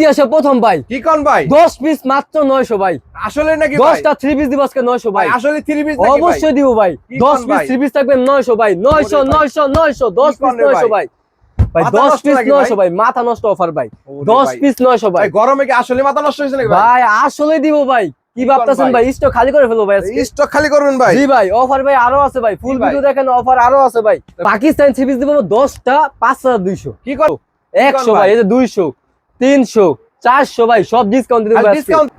ইতিহাসে প্রথম ভাই। কি কোন ভাই? দশ পিস মাত্র নয়শো ভাই। আসলে নাকি ভাই? দশটা থ্রি পিস দিব আজকে নয়শো ভাই। ভাই আসলে থ্রি পিস নাকি অবশ্যই দিব ভাই। কি দশ কোন পিস ভাই? থ্রি পিস থাকবে নয়শো ভাই। নয়শো ওরে ভাই। নয়শো নয়শো দশ কি কোন পিস রে নয়শো ভাই? ভাই। ভাই মাথা দশ নষ্ট পিস নাকি নয়শো ভাই? ভাই। মাথা নষ্ট অফার ভাই। ওরে দশ ভাই। পিস নয়শো ভাই। ভাই গরমে কি আসলে মাথা নষ্ট হয়েছে নাকি ভাই? ভাই আসলে দিব ভাই। কি ভাবতেছেন ভাই? স্টক খালি করে ফেলব ভাই। স্টক খালি করবেন ভাই। জি ভাই অফার ভাই আরও আছে ভাই। ফুল ভিডিও দেখেন অফার আরও আছে ভাই। পাকিস্তান পিস দিব দশটা পাঁচ হাজার দুইশো। কি কর একশো ভাই? ভাই? এই যে দুইশো। তিনশো চারশো ভাই সব ডিসকাউন্ট দিতে ডিসকাউন্ট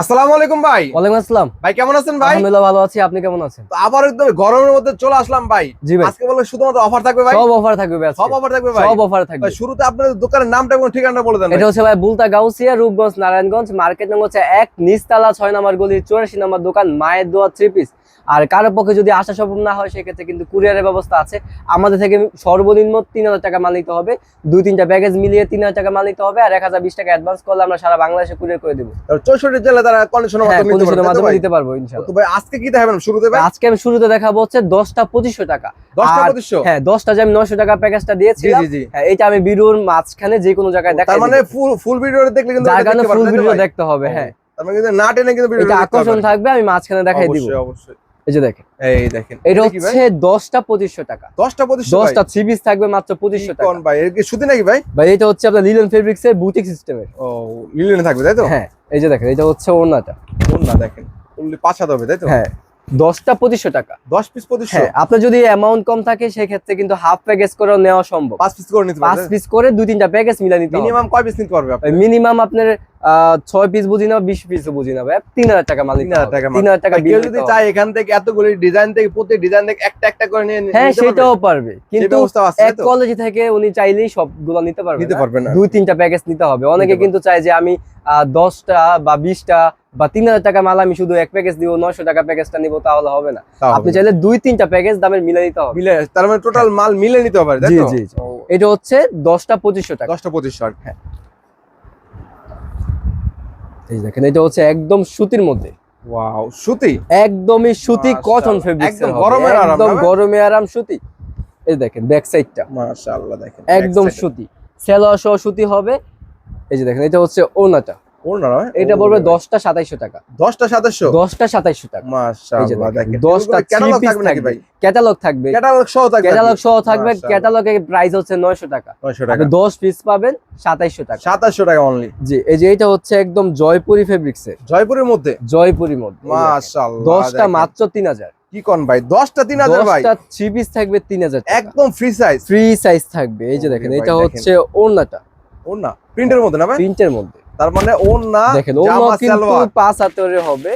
আসসালামু আলাইকুম ভাই। ওয়ালাইকুম আসসালাম। ভাই কেমন আছেন ভাই? আলহামদুলিল্লাহ ভালো আছি। আপনি কেমন আছেন? তো আবার একদম গরমের মধ্যে চলে আসলাম ভাই। জি ভাই। আজকে বলে শুধুমাত্র অফার থাকবে ভাই? সব অফার থাকবে ভাই সব অফার থাকবে ভাই? সব অফার থাকবে। শুরুতে আপনাদের দোকানের নামটা এবং ঠিকানাটা বলে দেন এটা হচ্ছে ভাই বুলতা গাউসিয়া রূপগঞ্জ নারায়ণগঞ্জ মার্কেট নম্বর হচ্ছে এক নিচতলা ছয় নম্বর গলি চুরাশি নম্বর দোকান মায়ের দোয়া থ্রি পিস আর কারও পক্ষে যদি আসা সম্ভব না হয় সেক্ষেত্রে কিন্তু কুরিয়ারের ব্যবস্থা আছে। আমাদের থেকে সর্বনিম্ন তিন হাজার টাকা মাল নিতে হবে। দুই তিনটা প্যাকেজ মিলিয়ে তিন হাজার টাকা মাল নিতে হবে। আর এক হাজার বিশ টাকা অ্যাডভান্স করলে আমরা সারা বাংলাদেশে কুরিয়ার করে দেবো। চৌষট্টি জেলা কন্ডিশনের হ্যাঁ মাধ্যমে নিতে condition এর পারবে, তাই তো মাধ্যমে ভাই? দিতে পারব ইনশাল্লাহ। তো ভাই আজকে কি দেখাবেন শুরুতে ভাই? আজকে আমি শুরুতে দেখাবো হচ্ছে দশটা পঁচিশশো টাকা। হ্যাঁ যে আমি নয়শো টাকা প্যাকেজটা হ্যাঁ এটা আমি ভিডিওর মাঝখানে যে কোনো জায়গায় তার মানে ফুল দেখলে কিন্তু ফুল ভিডিও দেখতে হবে হ্যাঁ। তার মানে কিন্তু না টেনে কিন্তু ভিডিও আকর্ষণ থাকবে আমি মাঝখানে দেখাই দিব। অবশ্যই অবশ্যই। এই যে দেখেন। এই দেখেন। এটা হচ্ছে দশটা পঁচিশশো টাকা। দশটা পঁচিশশো দশটা থ্রি পিস থাকবে মাত্র পঁচিশশো টাকা। কোন ভাই এর কি সুতি নাকি ভাই? ভাই এটা হচ্ছে আপনার লিলন ফেব্রিক্স এর বুটিক সিস্টেমের ও লিলেনে থাকবে তাই তো? হ্যাঁ এই যে দেখেন এটা হচ্ছে ওড়নাটা। কোন দেখেন only পাঁচ হবে তাই তো? হ্যাঁ দশটা পঁচিশশো টাকা। দশ পিস পঁচিশশো? হ্যাঁ আপনার যদি অ্যামাউন্ট কম থাকে সেক্ষেত্রে কিন্তু হাফ প্যাকেজ করেও নেওয়া সম্ভব। পাঁচ পিস করে নিতে পাঁচ পিস করে দুই তিনটা প্যাকেজ মিলা নিতে মিনিমাম কয় পিস নিতে পারবে মিনিমাম আপনার ছয় পিস বুঝি না বিশ পিস বুঝি না ভাই তিন হাজার টাকা মালিক তিন হাজার টাকা তিন হাজার টাকা কেউ যদি চায় এখান থেকে এতগুলি ডিজাইন থেকে প্রতি ডিজাইন থেকে একটা একটা করে নিয়ে হ্যাঁ সেটাও পারবে। কিন্তু এক কলেজ থেকে উনি চাইলেই সবগুলো নিতে পারবে নিতে পারবে না। দুই তিনটা প্যাকেজ নিতে হবে। অনেকে কিন্তু চায় যে আমি দশটা বা বিশটা বা তিন হাজার টাকা মাল আমি শুধু এক প্যাকেজ দিব নয়শো টাকা প্যাকেজটা নিবো তাহলে হবে না। আপনি চাইলে দুই তিনটা প্যাকেজ দামের মিলে নিতে হবে। মিলে তার মানে টোটাল মাল মিলে নিতে তাই জি, জি। এটা হচ্ছে দশটা পঁচিশশো টাকা। দশটা পঁচিশশো কি। এই দেখেন এটা হচ্ছে একদম সুতির মধ্যে। ওয়াও সুতি? একদমই সুতি। কটন ফেব্রিক একদম গরমের আরাম একদম গরমে আরাম সুতি। এই দেখেন ব্যাক সাইডটা মাশাআল্লাহ দেখেন একদম সুতি। সেলোয়ার সহ সুতি হবে। এই যে দেখেন এটা হচ্ছে ওনাটা। এটা পড়বে দশটা সাতাইশো টাকা। টাকা। এই মাশাআল্লাহ দেখেন, দেখেন। দশটা ক্যাটালগ থাকবে নাকি ভাই? ক্যাটালগ থাকবে। ক্যাটালগ সহ থাকবে ক্যাটালগ সহ থাকবে। মাশাআল্লাহ। প্রাইস হচ্ছে নয়শো টাকা। 900 টাকা। আপনি দশ পিস পাবেন সাতাইশো টাকা। সাতাশশো টাকা অনলি জি এই যে এটা হচ্ছে একদম জয়পুরি ফেব্রিক্স এর। জয়পুরের মধ্যে? জয়পুরি মধ্যে মাশাআল্লাহ দশটা। মাত্র তিন হাজার। কি কোন ভাই? দশটা তিন হাজার ভাই? দশটা থ্রি পিস থাকবে তিন হাজার একদম ফ্রি সাইজ ফ্রি সাইজ থাকবে। এই যে দেখেন এটা হচ্ছে ওড়নাটা। ওর না প্রিন্টের মধ্যে না ভাই? প্রিন্টের মধ্যে। তার মানে ওর না দেখেন ওড়না কিন্তু পাঁচ হাতের হবে।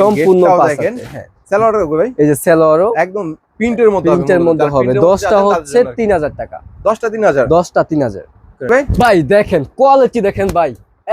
সম্পূর্ণ পাঁচ দেখেন। হাতের, হ্যাঁ। সালোয়ার ভাই। এই যে সেলোয়ারও একদম প্রিন্টের প্রিন্টের মধ্যে হবে। print এর মধ্যে দশটা যাবে তাদের হচ্ছে জন্য আর কি। তিন হাজার টাকা। দশটা তিন হাজার। দশটা তিন হাজার। ভাই ভাই দেখেন কোয়ালিটি দেখেন ভাই।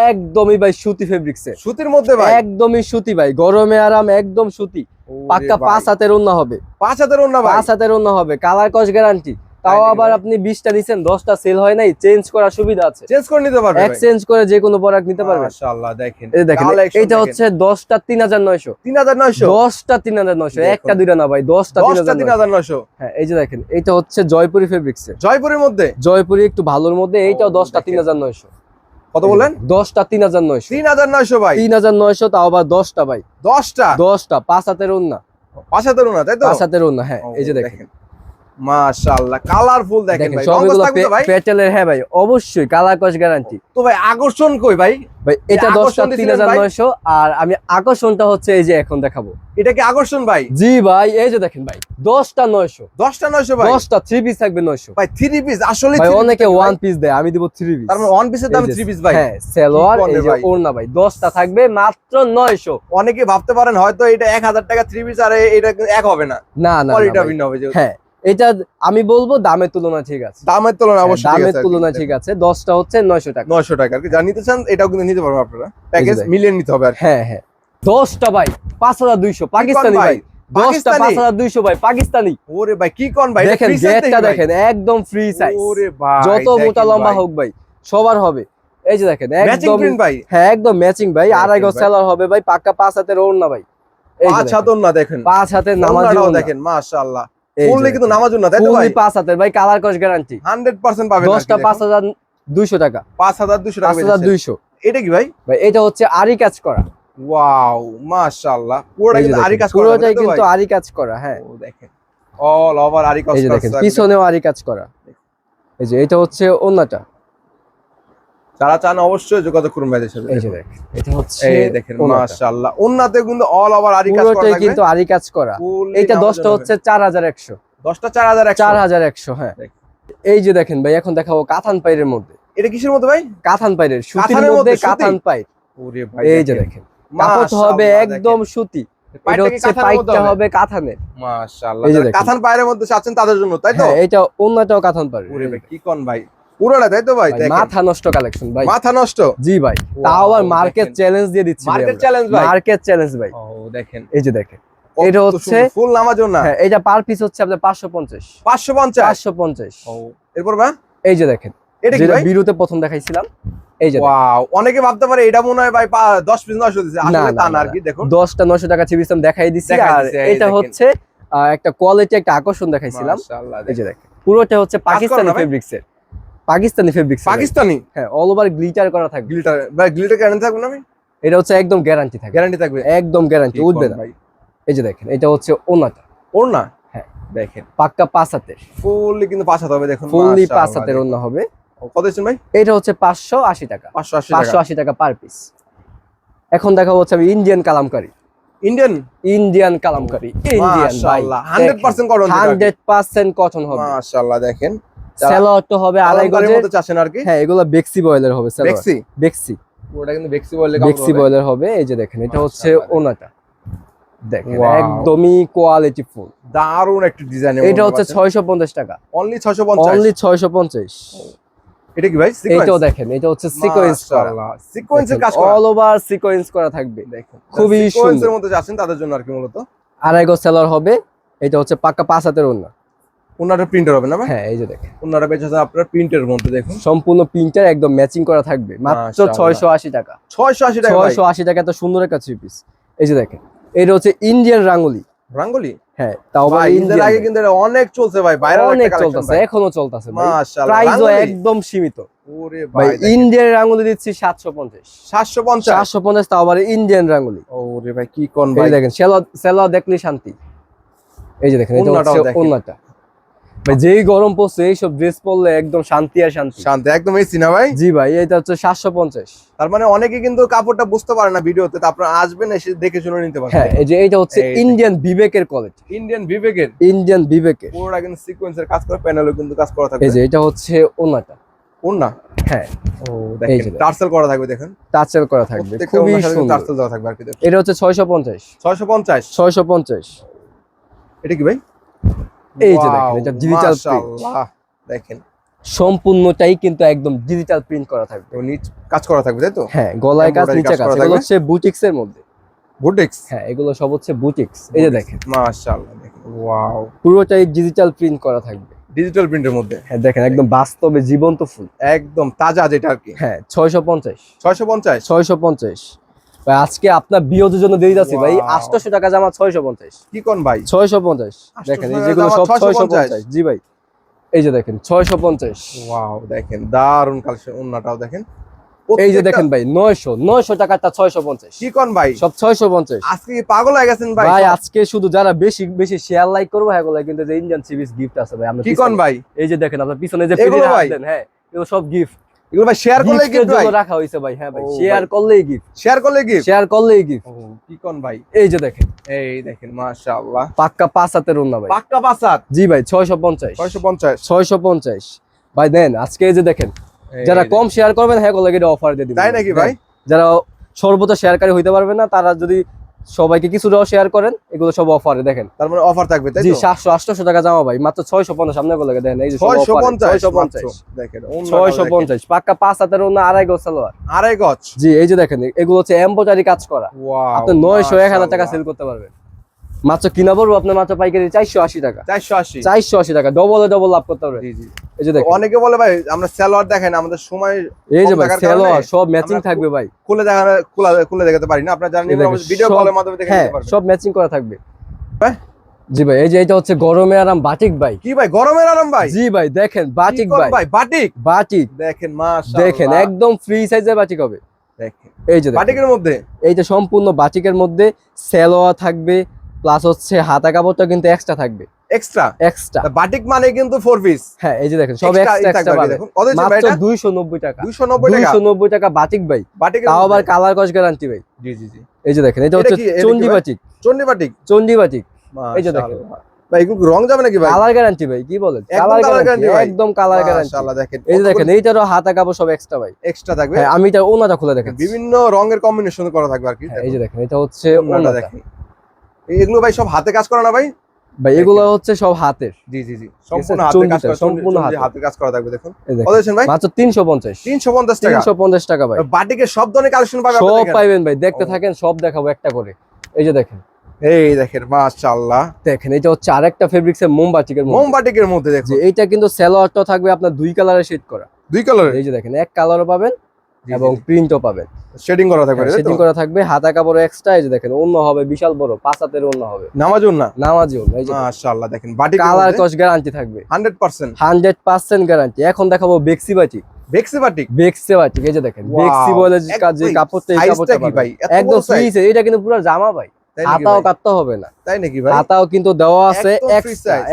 একদমই ভাই সুতি ফেব্রিক্স সুতির মধ্যে ভাই। একদমই সুতি ভাই। গরমে আরাম একদম সুতি। ওরে পাক্কা পাঁচ হাতের অন্য হবে। পাঁচ হাজার ওর না ভাই। পাঁচ হাতের অন্য হবে। কালার কস গ্যারান্টি তাও আবার? আপনি বিশটা নিছেন দশটা সেল হয় নাই চেঞ্জ করার সুবিধা আছে। চেঞ্জ করে নিতে পারবে ভাই। এক্সচেঞ্জ করে যে কোনো প্রোডাক্ট নিতে পারবেন মাশাআল্লাহ দেখেন। এই দেখেন এটা হচ্ছে দশটা তিন হাজার নয়শো। তিন হাজার নয়শো? দশটা তিন হাজার নয়শো দেখুন। একটা দুইটা না ভাই দশটা তিন দশটা হাজার তিন নয়শো। হাজার নয়শো? হ্যাঁ এই যে দেখেন এটা হচ্ছে জয়পুরি ফেব্রিক্স জয়পুরের মধ্যে? জয়পুরি একটু ভালোর মধ্যে এইটাও ও, দশটা দেখেন। তিন হাজার নয়শো। কত বললেন দশটা তিন হাজার নয়শো। তিন হাজার নয়শো ভাই। তিন হাজার নয়শো তাও আবার দশটা ভাই। দশটা? দশটা পাঁচ হাতের ওন্না পাঁচ হাতের না তাই তো? পাঁচ হাতের ওন্না হ্যাঁ এই যে দেখেন। মাশাআল্লাহ কালারফুল দেখেন দেখেন ভাই। থাকবে ভাই পেটেলের হ্যাঁ ভাই অবশ্যই কালার কস গ্যারান্টি তো ভাই আকর্ষণ কই ভাই? এটা আর আমি আকর্ষণটা হচ্ছে এই যে এখন দেখাবো। এটা কি আকর্ষণ ভাই? জি ভাই এই যে দেখেন ভাই পিস থাকবে নয়শো। ভাই থ্রি পিস আসলে ভাই অনেকে পিস দেয় আমি দিব থ্রি পিস তার মানে পিসের দাম পিস ভাই। হ্যাঁ সেলোয়ার কি এই যে ভাই? ওড়না ভাই দশটা থাকবে মাত্র নয়শো। অনেকে ভাবতে পারেন হয়তো এটা এক হাজার টাকা থ্রি পিস আর এটা এক হবে না। না না, না ভিন্ন হবে হ্যাঁ এটা আমি বলব দামের তুলনায় ঠিক আছে। দামের তুলনায় হ্যাঁ, অবশ্যই দামের তুলনায় ঠিক আছে। দশটা হচ্ছে নয়শো টাকা। নয়শো টাকা আর কি। যা নিতে চান এটাও কিন্তু নিতে পারবেন আপনারা। প্যাকেজ। মিলিয়ে নিতে হবে আর। হ্যাঁ হ্যাঁ। দশটা ভাই পাঁচ হাজার দুইশো। পাকিস্তানি ভাই? ভাই দশটা? পাঁচ হাজার দুইশো ভাই পাকিস্তানি। ওরে ভাই কি কোন ভাই? দেখেন গেটটা দেখেন একদম ফ্রি সাইজ ওরে ভাই যত মোটা লম্বা হোক ভাই সবার হবে। এই যে দেখেন একদম ভাই। হ্যাঁ একদম ম্যাচিং ভাই। দেখেন আড়াই গজ। সেলার হবে ভাই পাক্কা পাঁচ হাতের ওড়না ভাই। পাঁচ হাতন না দেখেন। পাঁচ হাতের নামাজ দেখেন মাশাআল্লাহ। ফুললি কিন্তু। নামাজুন না তাই তো ভাই? পাঁচ হাতের ভাই কালার কস গ্যারান্টি 100% পাবেন দশটা পাঁচ হাজার দুইশো টাকা। পাঁচ হাজার দুশো টাকা পাঁচ হাজার বেচেছেন। দুইশো। এটা কি ভাই? ভাই এটা হচ্ছে আরি কাজ করা। ওয়াও মাশাআল্লাহ। পুরোটা কিন্তু আরি কাজ করা পুরোটাই কিন্তু? আরি কাজ করা হ্যাঁ। ও দেখেন। অল ওভার আরি কাজ করা পিছনেও আরি কাজ করা। এই যে এটা হচ্ছে অন্যটা যারা চান অবশ্যই যোগাযোগ করুন ভাইদের সাথে। এই যে দেখেন এটা হচ্ছে এই দেখেন মাশাআল্লাহ। ওন্নাতে কিন্তু অল ওভার আরি কাজ করা পুরোটাই কিন্তু আরি কাজ করা। নামার দশটা হচ্ছে চার হাজার একশো। হবে। দশটা চার হাজার একশো। চার হাজার একশো হ্যাঁ। দেখেন। এই যে দেখেন ভাই এখন দেখাবো কাথান পাইরের মধ্যে। এটা কিসের মধ্যে ভাই? কাথান পাইরের সুতির মধ্যে কাথান পাইর ওরে ভাই এই যে দেখেন। কাপড় হবে একদম সুতি। এটা হচ্ছে পাইকটা হবে? কাথানের। মাশাআল্লাহ। কাতান পায়ের মধ্যে চাচ্ছেন তাদের জন্য তাই তো? হ্যাঁ এটা অন্যটাও কাথান পাইরের। ওরে ভাই কি কোন ভাই? পুরোটা তাই তো ভাই? মাথা নষ্ট কালেকশন ভাই। মাথা নষ্ট? জি ভাই। তাও আবার মার্কেট চ্যালেঞ্জ দিয়ে দিচ্ছি মার্কেট চ্যালেঞ্জ ভাই? মার্কেট চ্যালেঞ্জ ভাই। ও দেখেন। এই যে দেখেন। এটা হচ্ছে- ফুল নামার জন্য হ্যাঁ এটা পার পিস হচ্ছে আপনার পাঁচশো পঞ্চাশ। পাঁচশো পঞ্চাশ? চারশো পঞ্চাশ। ও এরপর ভাই এই যে দেখেন। এটা কি ভাই? বিরুতে প্রথম দেখাইছিলাম। এই যে ওয়াও অনেকে ভাবতে পারে এটা মনে হয় ভাই পা- দশ পিস নয়শো দিচ্ছে না, আসলে তা না, আর কি দেখুন। দশটা নশো টাকা চিবিসম দেখাই দিছি। আর এটা হচ্ছে একটা কোয়ালিটি একটা আকর্ষণ দেখাইছিলাম। মাশাআল্লাহ, এই যে দেখেন। পুরোটা হচ্ছে পাকিস্তানি না ভাই? ফেব্রিক্স এর। পাকিস্তানি ফেব্রিক্স পাকিস্তানি? হ্যাঁ অল ওভার গ্লিটার করা থাকবে। গ্লিটার ভাই গ্লিটার গ্যারান্টি থাকবে না ভাই এটা হচ্ছে একদম গ্যারান্টি থাকবে। গ্যারান্টি থাকবে। একদম গ্যারান্টি উঠবে না। এই যে দেখেন এটা হচ্ছে ওনাটা। ওনা হ্যাঁ। দেখেন। পাক্কা পাঁচ হাতের। ফুললি কিন্তু পাঁচ হাত হবে দেখুন। ফুললি পাঁচ হাতের দেখুন। ওনা হবে। কত ভাই? এটা হচ্ছে পাঁচশো আশি টাকা। পাঁচশো আশি পাঁচশো টাকা আশি টাকা পার পিস এখন দেখা হচ্ছে আমি Indian Kalamkari. Indian Indian Kalamkari. Indian hundred percent করুন হান্ড্রেড পার্সেন্ট কটন হবে। মাশাআল্লাহ দেখেন। তো হবে আড়াই গজের। মধ্যে চাচ্ছেন আর কি? হ্যাঁ এগুলো বেক্সি বয়েলের হবে বেক্সি? বেক্সি। পুরোটা কিন্তু বেক্সি বলে বেক্সি বয়েলের হবে এই যে দেখেন এটা হচ্ছে ওনাটা। দেখেন একদমই কোয়ালিটি ফুল দারুণ একটা ডিজাইন এটা হচ্ছে ছয়শো পঞ্চাশ টাকা। অনলি 650 অনলি ছয়শো পঞ্চাশ। এটা কি ভাই এইটাও দেখেন এটা হচ্ছে সিকোয়েন্স করা। সিকোয়েন্সের কাজ করা। অল ওভার সিকোয়েন্স করা থাকবে। দেখুন খুবই সিকোয়েন্সের সুন্দর। মধ্যে যাচ্ছেন তাদের জন্য আর কি মূলত? আড়াই গজ সেলার হবে এটা হচ্ছে পাক্কা পাঁচ হাতের ওনা ওনাটা প্রিন্টার হবে না হ্যাঁ এই যে দেখেন। ওনারা বেঁচে আপনার প্রিন্টের মধ্যে দেখুন। সম্পূর্ণ প্রিন্টার একদম ম্যাচিং করা থাকবে মাত্র মাশাআল্লাহ। ছয়শো আশি টাকা। 680 টাকা ভাই। ছয়শো আশি টাকা এত সুন্দর একটা থ্রি পিস এই যে দেখেন এটা হচ্ছে ইন্ডিয়ান রাঙ্গুলি রাঙ্গুলি? হ্যাঁ তাও ভাই ঈদের আগে কিন্তু এটা অনেক চলছে ভাই ভাইরাল অনেক চলতেছে এখনও চলতেছে মাশাআল্লাহ প্রাইসও একদম সীমিত। ওরে ভাই ইন্ডিয়ান রাঙ্গুলি দিচ্ছি সাতশো পঞ্চাশ। 750 সাতশো পঞ্চাশ তাও আবার ইন্ডিয়ান রাঙ্গুলি ওরে ভাই কি কোন ভাই। দেখেন সেলো সেলো দেখলি শান্তি। এই যে দেখেন এটা হচ্ছে ওন্নাটা। যেই গরম পড়ছে এইসব ড্রেস পরলে একদম শান্তি আর শান্তি। শান্তি একদম এসি না ভাই? জি ভাই এটা হচ্ছে সাতশো পঞ্চাশ। তার মানে অনেকে কিন্তু কাপড়টা বুঝতে পারে না ভিডিওতে তো আপনারা আসবেন এসে দেখে শুনে নিতে হ্যাঁ এই যে এটা হচ্ছে ইন্ডিয়ান বিবেকের কোয়ালিটি ইন্ডিয়ান বিবেকের ইন্ডিয়ান বিবেকের পুরোটা কিন্তু সিকোয়েন্সের কাজ করে প্যানেলও কিন্তু কাজ করা থাকবে। এই যে এটা হচ্ছে ওনাটা কোন না হ্যাঁ। ও দেখেন টার্সেল করা থাকবে দেখেন। টাচেল করা থাকবে। খুবই সুন্দর। টার্সেল দেওয়া থাকবে আর কি দেখুন। এটা হচ্ছে ছয়শো পঞ্চাশ। 650 ছয়শো পঞ্চাশ। এটা কি ভাই? এই যে দেখেন, এটা print। মাশাআল্লাহ, দেখেন। সম্পূর্ণটাই কিন্তু একদম ডিজিটাল প্রিন্ট করা থাকবে। কাজ করা থাকবে তাই তো? হ্যাঁ গলায় কাজ নিচে কাজ এগুলো? হচ্ছে বুটিক্স এর মধ্যে। বুটিক্স হ্যাঁ এগুলো সব হচ্ছে বুটিক্স এই যে দেখেন। মাশাআল্লাহ দেখেন ওয়াও পুরোটাই ডিজিটাল প্রিন্ট করা থাকবে। ডিজিটাল প্রিন্টের মধ্যে? হ্যাঁ দেখেন একদম বাস্তবে জীবন্ত ফুল। একদম তাজা যেটা আর কি। হ্যাঁ ছয়শো পঞ্চাশ। 650 ছয়শো পঞ্চাশ। ভাই আজকে আপনার বিয়োদের জন্য দিয়ে যাচ্ছি ভাই। Wow. আটশোশো টাকা জামা ছয়শো পঞ্চাশ। কি কোন ভাই? ছয়শো পঞ্চাশ। দেখেন এই যেগুলো সব 650 ছয়শো পঞ্চাশ। জি ভাই এই যে দেখেন ছয়শো পঞ্চাশ। ওয়াও দেখেন দারুণ কালেকশন ওন্নাটাও দেখেন। এই যে দেখেন ভাই নয়শো নয়শো টাকাটা ছয়শো পঞ্চাশ। কি কোন ভাই? সব ছয়শো পঞ্চাশ। আজকে পাগল হয়ে গেছেন ভাই? ভাই আজকে শুধু যারা বেশি বেশি শেয়ার লাইক করব হ্যাঁ কিন্তু যে ইন্ডিয়ান সিরিজ গিফট আছে ভাই আমরা কি কোন ভাই? এই যে দেখেন আপনার পিছনে যে ফ্রি? হ্যাঁ এগুলো সব গিফট এগুলো ভাই শেয়ার করলে গিফট ভাই। রাখা হয়েছে ভাই হ্যাঁ ভাই শেয়ার। করলেই গিফট শেয়ার করলে গিফট শেয়ার করলেই গিফট কি কোন ভাই? এই যে দেখেন। এই দেখেন মাশাআল্লাহ। পাক্কা পাঁচ হাতের ওন্না ভাই। পাক্কা পাসাত জি ভাই ছয়শো পঞ্চাশ। 650 ছয়শো পঞ্চাশ। ভাই দেন আজকে এই যে দেখেন যারা কম শেয়ার করবেন হ্যাঁ এটা অফার দিয়ে দিবেন। তাই নাকি ভাই? যারা সর্বোচ্চ শেয়ারকারী হইতে পারবে না তারা যদি সবাইকে কিছুটাও শেয়ার করেন এগুলো সব অফারে দেখেন। তার মানে অফার থাকবে তাই জি তো? সাতশো আটশো টাকা জামা ভাই মাত্র ছয়শো পঞ্চাশ সামনে বলে দেখেন এই যে 650 ছয়শো পঞ্চাশ দেখেন ছয়শো পঞ্চাশ পাক্কা পাঁচ হাতের অন্য আড়াই গজ সালোয়ার। আড়াই গজ? জি এই যে দেখেন এগুলো হচ্ছে এমবোজারি কাজ করা। আপনি নয়শো এক হাজার টাকা সেল করতে পারবেন। মাত্র কিনা পড়ব আপনার মাত্র পাইকারি চারশো আশি টাকা। 480 চারশো আশি টাকা ডবলে ডবল লাভ করতে এই যে দেখেন। অনেকে বলে ভাই আমরা সালোয়ার দেখেন আমাদের সময় এই যে ভাই সব ম্যাচিং থাকবে ভাই। খুলে দেখা খুলে খুলে দেখাতে পারি না। আপনারা জানেন ভিডিও কলের মাধ্যমে দেখে হ্যাঁ নিতে পারবেন। সব ম্যাচিং করা থাকবে। হ্যাঁ? জি ভাই এই যে এটা হচ্ছে গরমে আরাম বাটিক ভাই। কি ভাই গরমের আরাম ভাই? জি ভাই দেখেন বাটিক ভাই। ভাই বাটিক বাটিক দেখেন মাশাআল্লাহ। দেখেন একদম ফ্রি সাইজের বাটিক হবে। দেখেন। এই যে বাটিকের মধ্যে? এইটা সম্পূর্ণ বাটিকের মধ্যে সেলোয়া থাকবে প্লাস হচ্ছে হাতা কাপড়টা কিন্তু এক্সট্রা থাকবে। এক্সট্রা এক্সট্রা বাটিক মানে কিন্তু ফোর পিস হ্যাঁ এই যে দেখেন সব এক্সট্রা এক্সট্রা দেখুন। মাত্র এটা দুইশো নব্বই টাকা। 290 টাকা? দুইশো নব্বই টাকা বাটিক ভাই। তাও আবার কালার কস গ্যারান্টি ভাই। জি জি জি। এই যে দেখেন এটা হচ্ছে চন্ডি বাটিক চন্ডি বাটিক চন্ডি বাটিক এই যে দেখেন। ভাই এগুলো রং যাবে নাকি ভাই? কালার গ্যারান্টি ভাই কি বলেন? কালার গ্যারান্টি একদম কালার গ্যারান্টি মাশাআল্লাহ দেখেন। এই যে দেখেন এইটারও হাতা কাপড় সব এক্সট্রা ভাই। এক্সট্রা থাকবে? হ্যাঁ আমি এটা ওনাটা খুলে দেখেন বিভিন্ন রঙের কম্বিনেশন করা থাকবে আর কি। হ্যাঁ, এই যে দেখেন এটা হচ্ছে ওনাটা। দেখেন। এগুলো ভাই সব হাতে কাজ করা না ভাই? ভাই এগুলো হচ্ছে সব হাতের। জি জি জি। সম্পূর্ণ হাতে কাজ করা সম্পূর্ণ সম্পূর্ণ হাতে। হাতে। কাজ করা থাকবে দেখুন। কত দিচ্ছেন ভাই? মাত্র তিনশো পঞ্চাশ। 350 টাকা? তিনশো পঞ্চাশ টাকা ভাই। বাটিকের সব ধরনের কালেকশন পাবে সব পাইবেন ভাই দেখতে থাকেন সব দেখাবো একটা করে। এই যে দেখেন। এই দেখেন মাশাআল্লাহ। দেখেন এটা হচ্ছে আরেকটা ফেব্রিক্স এর মোমবাতিকের মোম মধ্যে বাটিকের মধ্যে দেখুন। এইটা কিন্তু সেলোয়ারটা থাকবে আপনার দুই কালারের শেড করা। দুই কালারের এই যে দেখেন এক কালারও পাবেন এবং প্রিন্টও পাবেন। শেডিং করা থাকবে শেডিং করা থাকবে হাতা কাপড় এক্সট্রা এই যে দেখেন অন্য হবে বিশাল বড় পাঁচ হাতের অন্য হবে। নামাজুন না? নামাজিও এই যে মাশাআল্লাহ দেখেন বাটিকের কালার কস গ্যারান্টি থাকবে। 100% হান্ড্রেড পার্সেন্ট গ্যারান্টি এখন দেখাবো বেক্সি বাটিক। বেক্সি বাটিক? বেক্সি বাটিক এই যে দেখেন বেক্সি বলে যে কাজ যে কাপড়টা এই কাপড়টা কি ভাই? একদম? ফ্রি এটা কিন্তু পুরো জামা ভাই। হাতাও কাটতে হবে না। তাই নাকি ভাই? হাতাও কিন্তু দেওয়া আছে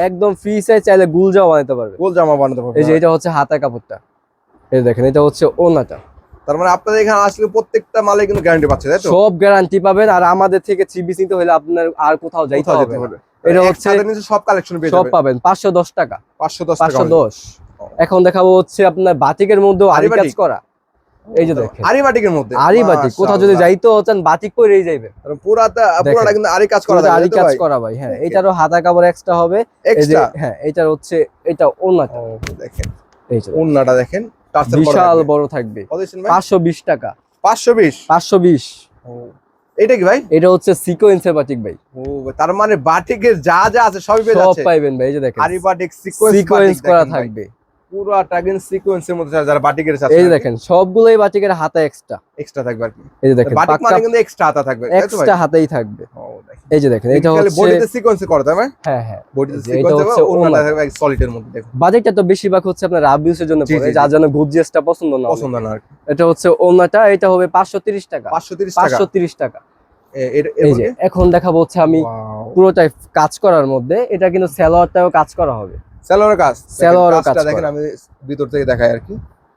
একদম ফ্রি সাইজ চাইলে গুল জামা বানাতে পারবে। গুল জামা বানাতে পারবে এই যে এটা হচ্ছে হাতা কাপড়টা। এই দেখেন এটা হচ্ছে ওনাটা। তার মানে আপনাদের এখানে আসলে প্রত্যেকটা মালে কিন্তু গ্যারান্টি পাচ্ছে তাই তো? সব গ্যারান্টি পাবেন আর আমাদের থেকে পিস নিতে হলে আপনার আর কোথাও যাইতে হবে। এটা হচ্ছে সব কালেকশন পেয়ে সব পাবেন পাঁচশো দশ টাকা। 510 টাকা পাঁচশো only। দশ। এখন দেখাবো হচ্ছে আপনার বাটিকের মধ্যেও আরি কাজ করা। এই যে দেখেন। আরি বাটিকের মধ্যে? আরি বাটিক কোথাও যদি। যাইতে চান বাটিক করেই যাইবেন তার পুরাটা। পুরাটা কিন্তু আরি কাজ করা আরি কাজ করা ভাই হ্যাঁ এটারও হাতা কাপড় এক্সট্রা হবে। এক্সট্রা হ্যাঁ এটার হচ্ছে এটা ওনাটা দেখেন। এই যে ওন্নাটা দেখেন। বিশাল বড় থাকবে। পাঁচশো বিশ টাকা। পাঁচশো বিশ? টাকা 520 পাঁচশো বিশ। এটা কি ভাই? এটা হচ্ছে সিকোয়েন্সের বাটিক ভাই। ও তার মানে বাটিকের যা যা আছে সবই পেয়ে যাচ্ছে। সব পাইবেন ভাই এই যে দেখেন। আরি বাটিক সিকোয়েন্স সিকোয়েন্স করা থাকবে। কিন্তু সিকোয়েন্সের মধ্যে যারা বাটিকের আছে এই দেখেন সবগুলোই বাটিকের হাতা এক্সট্রা এক্সট্রা থাকবে আর কি। এই যে দেখেন বাটিক মানে কিন্তু এক্সট্রা আতা থাকবে এক্সট্রা হাতেই থাকবে। ও দেখেন। এই যে দেখেন এটা হচ্ছে বডিতে সিকোয়েন্সে করা তাই হ্যাঁ হ্যাঁ। বডিতে সিকোয়েন্স হবে থাকবে সলিডের মধ্যে দেখুন। বাজেটটা তো বেশিরভাগ হচ্ছে আপনার রাবিউসের জন্য পড়ে। যার জন্য গর্জিয়াসটা পছন্দ না পছন্দ না আর এটা হচ্ছে ওনাটা এটা হবে পাঁচশো তিরিশ টাকা। 530 টাকা? পাঁচশো তিরিশ টাকা। এই যে এখন দেখাবো হচ্ছে আমি পুরোটাই কাজ করার মধ্যে এটা কিন্তু স্যালোয়ারটাও কাজ করা হবে। কাজ। কাজটা দেখেন আমি ভিতর থেকে দেখাই আর কি।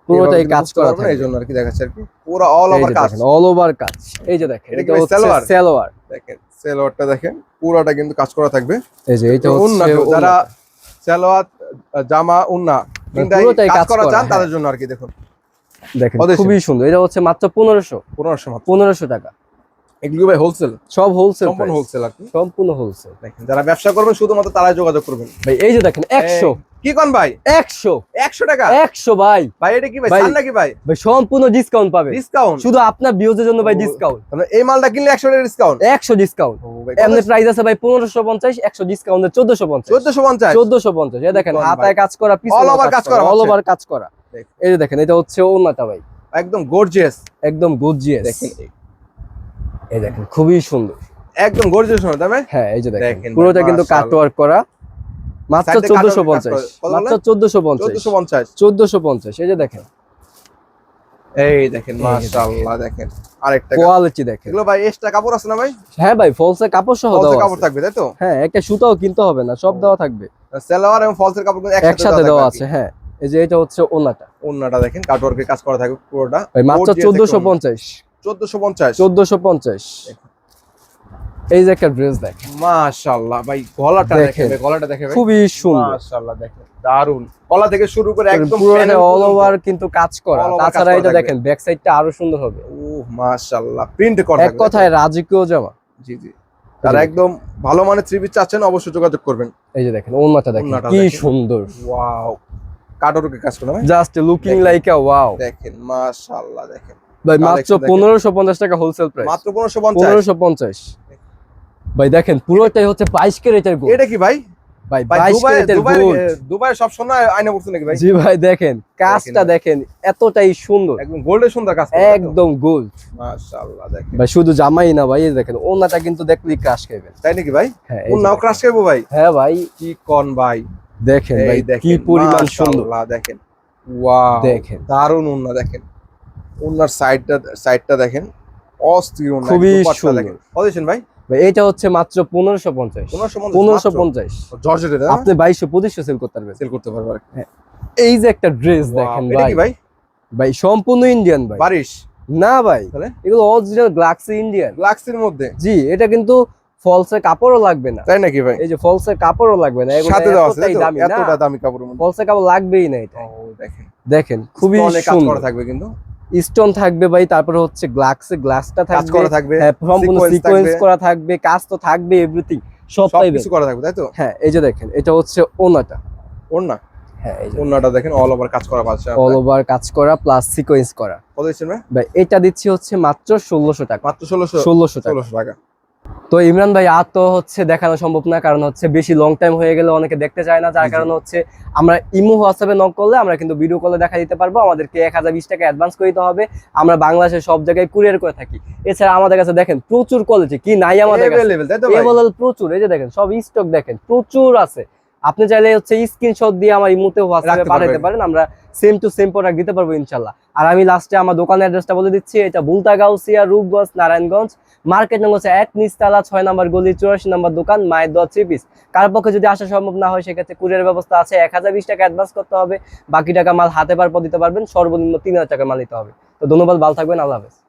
পুরোটাই কাজ করা না, এই জন্য আর কি দেখাচ্ছে আর কি। পুরো অল ওভার কাজ। দেখেন অল ওভার কাজ। এই যে দেখেন এটা হচ্ছে সালোয়ার? সালোয়ার দেখেন সেলোয়ারটা দেখেন পুরোটা কিন্তু কাজ করা থাকবে। এই যে এটা হচ্ছে যারা। সেলোয়ার জামা উন্না পুরোটাই কাজ করা চান। তাদের জন্য আর কি দেখুন। দেখেন খুবই সুন্দর। এটা হচ্ছে মাত্র পনেরোশো। পনেরোশো পনেরোশো টাকা। এগুলো ভাই হোলসেল সব হোলসেল সম্পূর্ণ হোলসেল আর সম্পূর্ণ হোলসেল দেখেন যারা ব্যবসা করবেন শুধুমাত্র তারাই যোগাযোগ করবেন। ভাই এই যে দেখেন একশো। এই, কি কোন ভাই? একশো। একশো টাকা? একশো ভাই। ভাই এটা কি ভাই? নাকি ভাই? ভাই সম্পূর্ণ ডিসকাউন্ট পাবে। ডিসকাউন্ট শুধু আপনার বিয়োজের জন্য ভাই। ডিসকাউন্ট এই মালটা কিনলে একশো টাকা ডিসকাউন্ট একশো ডিসকাউন্ট এমনি প্রাইস আছে ভাই পনেরোশো পঞ্চাশ একশো ডিসকাউন্ট চোদ্দশো পঞ্চাশ। চোদ্দশো পঞ্চাশ? চোদ্দশো পঞ্চাশ। এই দেখেন হাতায় কাজ করা All over কাজ করা অল ওভার কাজ করা। এই যে দেখেন এটা হচ্ছে ওনাটা ভাই। একদম গর্জিয়াস একদম গুজিয়ে দেখেন এই দেখেন খুবই সুন্দর। একদম গর্জিয়াস হবে তাই হ্যাঁ এই যে দেখেন পুরোটা কিন্তু মাশাআল্লাহ। কাটওয়ার্ক করা। মাত্র Side এ চোদ্দশো cutwork কাজ পঞ্চাশ। করা। কত মাত্র বললেন? চোদ্দশো পঞ্চাশ। চোদ্দশো পঞ্চাশ। চোদ্দশো পঞ্চাশ এই যে দেখেন। এই দেখেন মাশাআল্লাহ দেখেন। আরেকটা কোয়ালিটি দেখেন। এগুলো ভাই এক্সট্রা কাপড় আছে না ভাই? হ্যাঁ ভাই ফলসের কাপড় সহ দেওয়া কাপড় থাকবে তাই তো? হ্যাঁ একটা সুতাও কিনতে হবে না সব দেওয়া থাকবে। সেলোয়ার এবং ফলসের কাপড় একসাথে দেওয়া আছে হ্যাঁ। এই যে এটা হচ্ছে ওনাটা ওন্নাটা দেখেন কাটওয়ার্কের কাজ করা থাকবে পুরোটা। মাত্র চোদ্দশো পঞ্চাশ। চোদ্দশো পঞ্চাশ। চোদ্দশো পঞ্চাশ। এই যে একটা ড্রেস দেখ মাশাআল্লাহ ভাই গলাটা দেখেন। দেখেন গলাটা দেখে খুবই সুন্দর। মাশাআল্লাহ দেখেন দারুণ গলা থেকে শুরু করে একদম পুরোটা অল ওভার কিন্তু কাজ করা। All over কাজ তাছাড়া এটা দেখেন ব্যাক সাইডটা আরও সুন্দর হবে। ওহ মাশাআল্লাহ প্রিন্ট করা এক কথায় রাজকীয় জামা। জি জি। তারা একদম ভালো মানের থ্রি পিস চাচ্ছেন অবশ্যই যোগাযোগ করবেন। এই যে দেখেন ওন্নাটা দেখেন কি। সুন্দর। ওয়াও কাটওয়ার্কের কাজ করা just looking like a wow দেখেন মাশাআল্লাহ দেখেন। ভাই মাত্র Collection দেখেন। পনেরোশো পঞ্চাশ টাকা হোলসেল প্রাইস মাত্র পনেরোশো পঞ্চাশ। পনেরোশো পঞ্চাশ। ভাই দেখেন পুরোটাই হচ্ছে বাইশ ক্যারেটের গোল্ড এটা কি ভাই? ভাই ভাই 22 দুবাই ক্যারেটের গোল্ড দুবাই সব সোনা আয়না পড়ছে নাকি ভাই? জি ভাই দেখেন কাজটা দেখেন এতটাই সুন্দর। একদম গোল্ডের সুন্দর কাজ একদম গোল্ড মাশাআল্লাহ দেখেন। ভাই শুধু জামাই না ভাই দেখেন ওনাটা কিন্তু দেখলেই ক্রাশ খাইবেন। তাই নাকি ভাই? হ্যাঁ এই কোন যে। নাও দেখেন। ক্রাশ করব ভাই? হ্যাঁ ভাই। কি কোন ভাই। দেখেন ভাই কি পরিমাণ সুন্দর। মাশাআল্লাহ, দেখেন। ওয়াও দেখেন। দারুণ উন্না দেখেন। উন্নার সাইডটা সাইডটা দেখেন। অস্থির খুবই দেখেন। ভাই? এটা হচ্ছে মাত্র পনেরোশো পঞ্চাশ। পনেরোশো পঞ্চাশ আপনি বাইশশো পঁচিশশো সেল করতে পারবেন। সেল করতে পারবে এই যে একটা ড্রেস দেখেন ভাই। ভাই? ভাই সম্পূর্ণ ইন্ডিয়ান ভাই। বারিশ। না ভাই তাহলে? এগুলো অরিজিনাল গ্লাক্সি ইন্ডিয়ান গ্লাক্সির মধ্যে? জি এটা কিন্তু ফলসের কাপড়ও লাগবে না। তাই নাকি ভাই? এই যে ফলসের কাপড়ও লাগবে না। এগুলো সাথে দেওয়া আছে এতটা দামি মধ্যে। ফলসের কাপড় লাগবেই না এটা। দেখেন। দেখেন খুবই সুন্দর। থাকবে কিন্তু। স্টোন থাকবে ভাই তারপরে হচ্ছে গ্লাসে গ্লাসটা কাজ থাকবে করা থাকবে হ্যাঁ, সম্পূর্ণ সিকোয়েন্স করা থাকবে কাজ তো থাকবে এভরিথিং সব পাইবে। কিছু করা থাকবে তাই তো? হ্যাঁ এই যে দেখেন এটা হচ্ছে ওনাটা। ওনা হ্যাঁ এই যে ওনাটা দেখেন অল ওভার কাজ করা আছে অল ওভার কাজ করা প্লাস সিকোয়েন্স করা। কত দিচ্ছেন ভাই এটা দিচ্ছি হচ্ছে মাত্র ষোলোশো টাকা। মাত্র ষোলোশো ষোলোশো টাকা। ষোলোশো টাকা। তো ইমরান ভাই আর তো হচ্ছে দেখানো সম্ভব না কারণ হচ্ছে বেশি লং টাইম হয়ে গেলে অনেকে দেখতে চায় না যার। কারণে হচ্ছে আমরা ইমো হোয়াটসঅ্যাপে নক করলে আমরা কিন্তু ভিডিও কলে দেখা দিতে পারব। আমাদেরকে এক হাজার বিশ টাকা অ্যাডভান্স করে দিতে হবে। আমরা বাংলাদেশের সব জায়গায় কুরিয়ার করে থাকি। এছাড়া আমাদের কাছে দেখেন প্রচুর কোয়ালিটি কি নাই আমাদের প্রচুর এই যে দেখেন সব স্টক দেখেন প্রচুর আছে। আপনি চাইলে হচ্ছে স্ক্রিনশট দিয়ে আমার ইমোতে হোয়াটসঅ্যাপে পাঠাতে পারেন আমরা সেম টু সেম প্রোডাক্ট দিতে পারব ইনশাল্লাহ আর আমি লাস্টে আমার দোকানের অ্যাড্রেসটা বলে দিচ্ছি এটা বুলতা গাউসিয়া রূপগঞ্জ নারায়ণগঞ্জ। মার্কেট নং হচ্ছে এক নিচতলা ছয় নাম্বার গলি চুরাশি নম্বর দোকান মায়ের দোয়া থ্রি পিস কার পক্ষে যদি আসা সম্ভব না হয় সেক্ষেত্রে কুরিয়ার ব্যবস্থা আছে এক হাজার বিশ টাকা অ্যাডভান্স করতে হবে। বাকি টাকা মাল হাতে পার পর দিতে পারবেন সর্বনিম্ন তিন হাজার টাকা মাল নিতে হবে। তো ধন্যবাদ ভালো থাকবেন আল্লাহ হাফেজ।